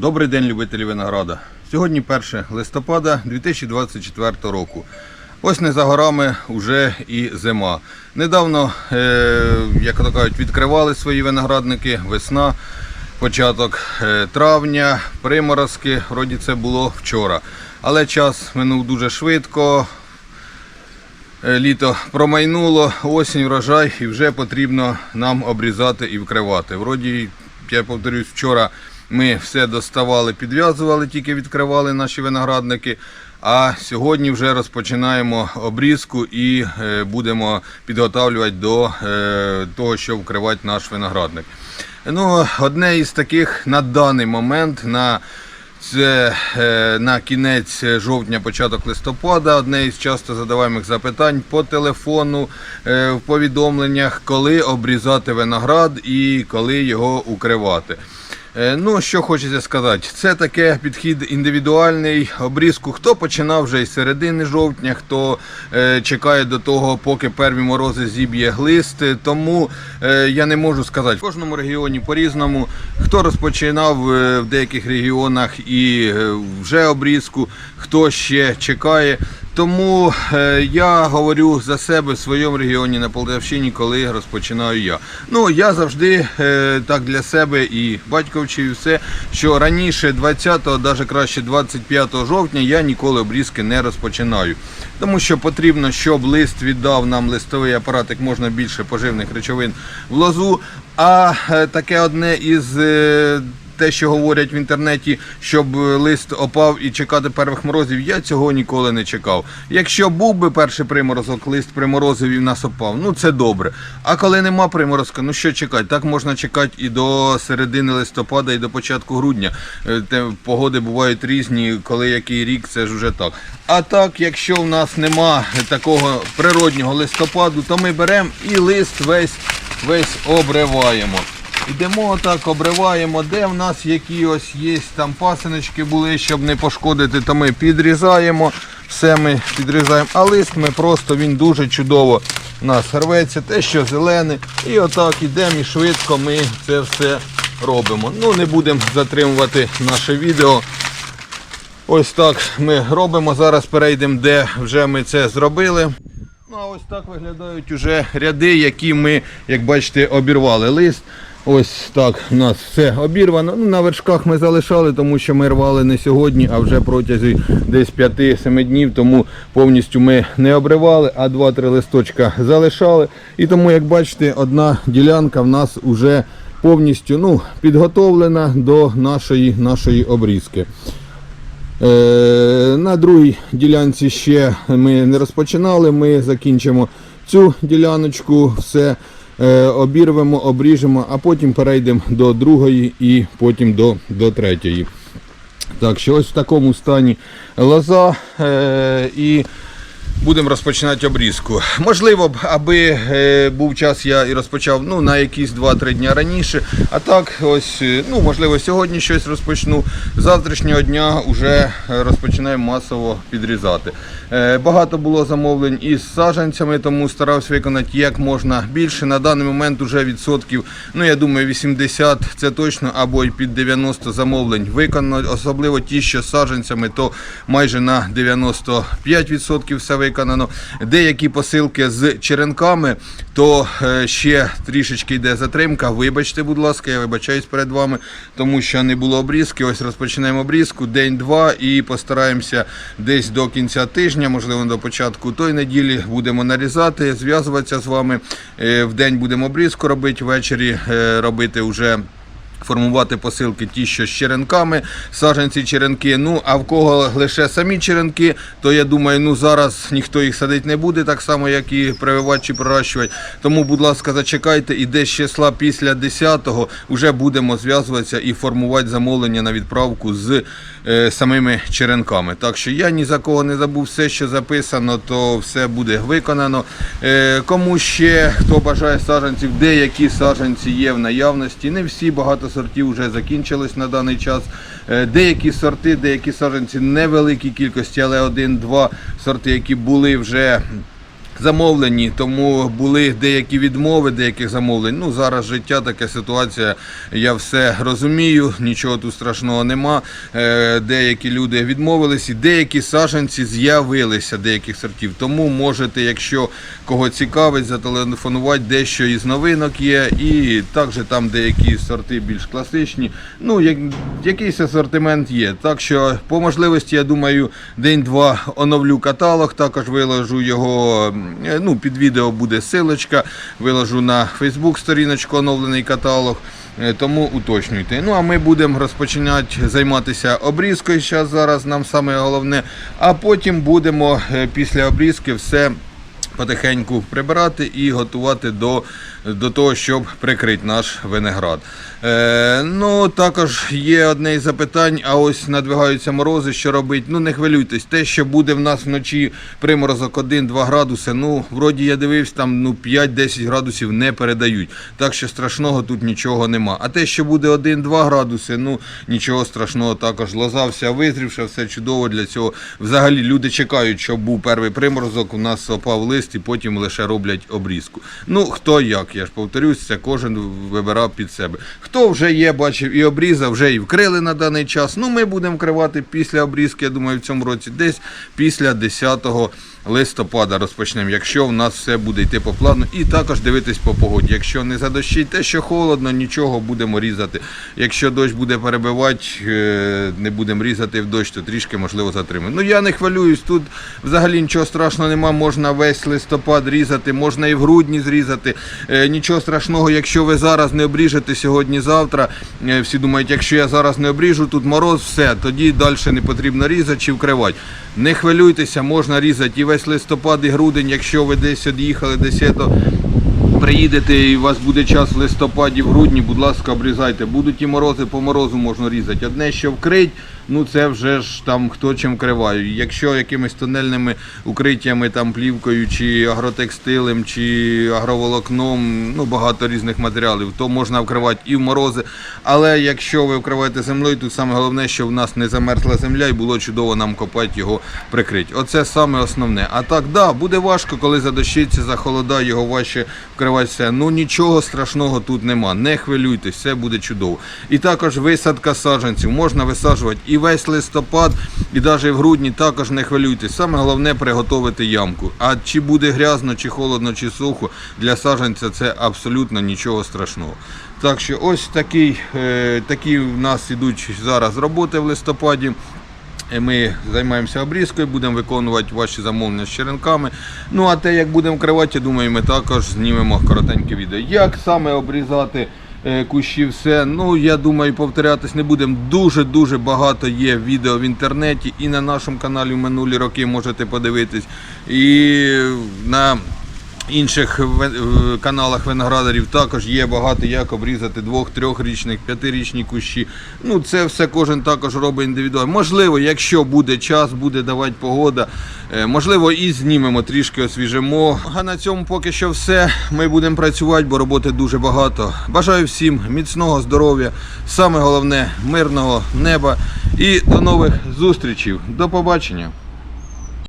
Добрий день, любителі винограда. Сьогодні 1 листопада 2024 року. Ось не за горами вже і зима. Недавно, е, як то кажуть, відкривали свої виноградники, весна, початок е, травня, приморозки. Вроді це було вчора. Але час минув дуже швидко. Е, Літо промайнуло, осінь, врожай, і вже потрібно нам обрізати і вкривати. Вроді, я повторюсь, вчора ми все доставали, підв'язували, тільки відкривали наші виноградники. А сьогодні вже розпочинаємо обрізку і е, будемо підготовлювати до е, того, щоб вкривати наш виноградник. Ну, одне із таких на даний момент, на це е, на кінець жовтня, початок листопада. Одне із часто задаваємих запитань по телефону, в повідомленнях, коли обрізати виноград і коли його укривати. Е, Ну, що хочеться сказати, це таке підхід індивідуальний обрізку. Хто починав вже із середини жовтня, хто е, чекає до того, поки перві морози зіб'є глист. Е, Тому е, я не можу сказати, в кожному регіоні по-різному. Хто розпочинав е, в деяких регіонах і е, вже обрізку, хто ще чекає. Тому е, я говорю за себе в своєму регіоні на Полтавщині, коли розпочинаю я. Ну я завжди е, так для себе і батько вчив все, що раніше 20-го, навіть краще 25 жовтня, я ніколи обрізки не розпочинаю. Тому що потрібно, щоб лист віддав нам листовий апарат як можна більше поживних речовин в лозу. А е, таке одне із те, що говорять в інтернеті, щоб лист опав і чекати перших морозів, я цього ніколи не чекав. Якщо був би перший приморозок, лист приморозив і в нас опав, ну це добре. А коли нема приморозка, ну що чекати? Так можна чекати і до середини листопада, і до початку грудня. Е, Те, погоди бувають різні, коли який рік, це ж вже так. А так, якщо в нас нема такого природнього листопаду, то ми беремо і лист весь, весь обриваємо. Йдемо так, обриваємо, де в нас які ось є там пасиночки були, щоб не пошкодити, то ми підрізаємо, все ми підрізаємо, а лист ми просто він дуже чудово у нас рветься, те, що зелене. І отак йдемо і швидко ми це все робимо. Ну не будемо затримувати наше відео. Ось так ми робимо. Зараз перейдемо, де вже ми це зробили. Ну а ось так виглядають уже ряди, які ми, як бачите, обірвали лист. Ось так у нас все обірвано. Ну, на вершках ми залишали, тому що ми рвали не сьогодні, а вже протязі десь 5-7 днів, тому повністю ми не обривали, а 2-3 листочка залишали. І тому, як бачите, одна ділянка в нас вже повністю ну, підготовлена до нашої, нашої обрізки. Е, На другій ділянці ще ми не розпочинали. Ми закінчимо цю діляночку, все обірвемо, обріжемо, а потім перейдемо до другої і потім до, до третьої. Так що ось в такому стані лоза е, і будемо розпочинати обрізку. Можливо б, аби е, був час, я і розпочав ну, на якісь 2-3 дня раніше. А так, ось, е, ну, можливо, сьогодні щось розпочну. З Завтрашнього дня вже розпочинаємо масово підрізати. Е, багато було замовлень із саджанцями, тому старався виконати як можна більше. На даний момент вже відсотків, ну я думаю, 80 це точно, або й під 90 замовлень виконано. Особливо ті, що з саджанцями, то майже на 95% все виконано. Деякі посилки з черенками, то е, ще трішечки йде затримка. Вибачте, будь ласка, я вибачаюсь перед вами, тому що не було обрізки. Ось розпочинаємо обрізку день-два і постараємося десь до кінця тижня, можливо, до початку тої неділі будемо нарізати, зв'язуватися з вами. Е, В день будемо обрізку робити, ввечері е, робити вже. Формувати посилки ті, що з черенками, саджанці черенки. Ну а в кого лише самі черенки, то я думаю, ну зараз ніхто їх садити не буде, так само як і прививати чи пророщувати. Тому, будь ласка, зачекайте, і десь числа після 10-го вже будемо зв'язуватися і формувати замовлення на відправку з е, самими черенками. Так що я ні за кого не забув, все, що записано, то все буде виконано. Е, кому ще хто бажає саджанців, деякі саджанці є в наявності. Не всі багато сортів вже закінчились на даний час. Е, Деякі сорти, деякі саджанці невеликій кількості, але один-два сорти, які були вже замовлені, тому були деякі відмови деяких замовлень. Ну зараз життя, така ситуація. Я все розумію, нічого тут страшного нема. Е, Деякі люди відмовились, і деякі саджанці з'явилися деяких сортів. Тому можете, якщо кого цікавить, зателефонувати, дещо із новинок є, і також там деякі сорти більш класичні. Ну, як, якийсь асортимент є. Так що, по можливості, я думаю, день-два оновлю каталог, також виложу його. Е, Ну, під відео буде силочка, виложу на Facebook сторіночку оновлений каталог. Е, Тому уточнюйте. Ну а ми будемо розпочинати займатися обрізкою. Зараз зараз нам саме головне. А потім будемо е, після обрізки все потихеньку прибирати і готувати до, до того, щоб прикрити наш виноград. Е, ну, також є одне із запитань, а ось надвигаються морози, що робити. Ну, не хвилюйтесь, те, що буде в нас вночі приморозок 1-2 градуси, ну, вроді я дивився, там ну, 5-10 градусів не передають. Так що страшного тут нічого нема. А те, що буде 1-2 градуси, ну, нічого страшного також. Лоза вся визрівша, все чудово для цього. Взагалі люди чекають, щоб був перший приморозок, у нас опав лист і потім лише роблять обрізку. Ну, хто як, я ж повторюсь, це кожен вибирав під себе. Хто вже є, бачив і обрізав, вже і вкрили на даний час. Ну, ми будемо вкривати після обрізки, я думаю, в цьому році десь після 10 листопада розпочнемо, якщо в нас все буде йти по плану, і також дивитись по погоді. Якщо не задощить, те, що холодно, нічого будемо різати. Якщо дощ буде перебивати, е, не будемо різати в дощ, то трішки можливо затримаємо. Ну я не хвилююсь, тут взагалі нічого страшного нема. Можна весь листопад різати, можна і в грудні зрізати. Е, Нічого страшного, якщо ви зараз не обріжете сьогодні-завтра. е, Всі думають, якщо я зараз не обріжу, тут мороз, все, тоді далі не потрібно різати чи вкривати. Не хвилюйтеся, можна різати і весь листопад, і грудень, якщо ви десь од'їхали, десь то приїдете і у вас буде час в листопаді, в грудні, будь ласка, обрізайте. Будуть і морози, по морозу можна різати. Одне, що вкрить, ну це вже ж там хто чим криває. Якщо якимись тунельними укриттями, там плівкою, чи агротекстилем, чи агроволокном, ну багато різних матеріалів, то можна вкривати і в морози. Але якщо ви вкриваєте землею, тут саме головне, що в нас не замерзла земля і було чудово нам копати його прикрити. Оце саме основне. А так, да, буде важко, коли задощиться, захолодає, його важче вкривати все. Ну нічого страшного тут нема. Не хвилюйтесь, все буде чудово. І також висадка саджанців. Можна висаджувати і весь листопад, і навіть в грудні також не хвилюйтесь. Саме головне приготувати ямку. А чи буде грязно, чи холодно, чи сухо, для саджанця це абсолютно нічого страшного. Так що ось такий, е, такі в нас ідуть зараз роботи в листопаді. Е, Ми займаємося обрізкою, будемо виконувати ваші замовлення з черенками. Ну а те, як будемо кривати, я думаю, ми також знімемо коротеньке відео. Як саме обрізати кущі, все. Ну я думаю, повторятись не будемо. Дуже-дуже багато є відео в інтернеті і на нашому каналі в минулі роки можете подивитись. І на інших е, каналах виноградарів також є багато як обрізати двох, трьохрічних, п'ятирічні кущі. Ну це все кожен також робить індивідуально. Можливо, якщо буде час, буде давати погода, е, можливо, і знімемо трішки освіжимо. А на цьому поки що все. Ми будемо працювати, бо роботи дуже багато. Бажаю всім міцного здоров'я, саме головне мирного неба і до нових зустрічей. До побачення.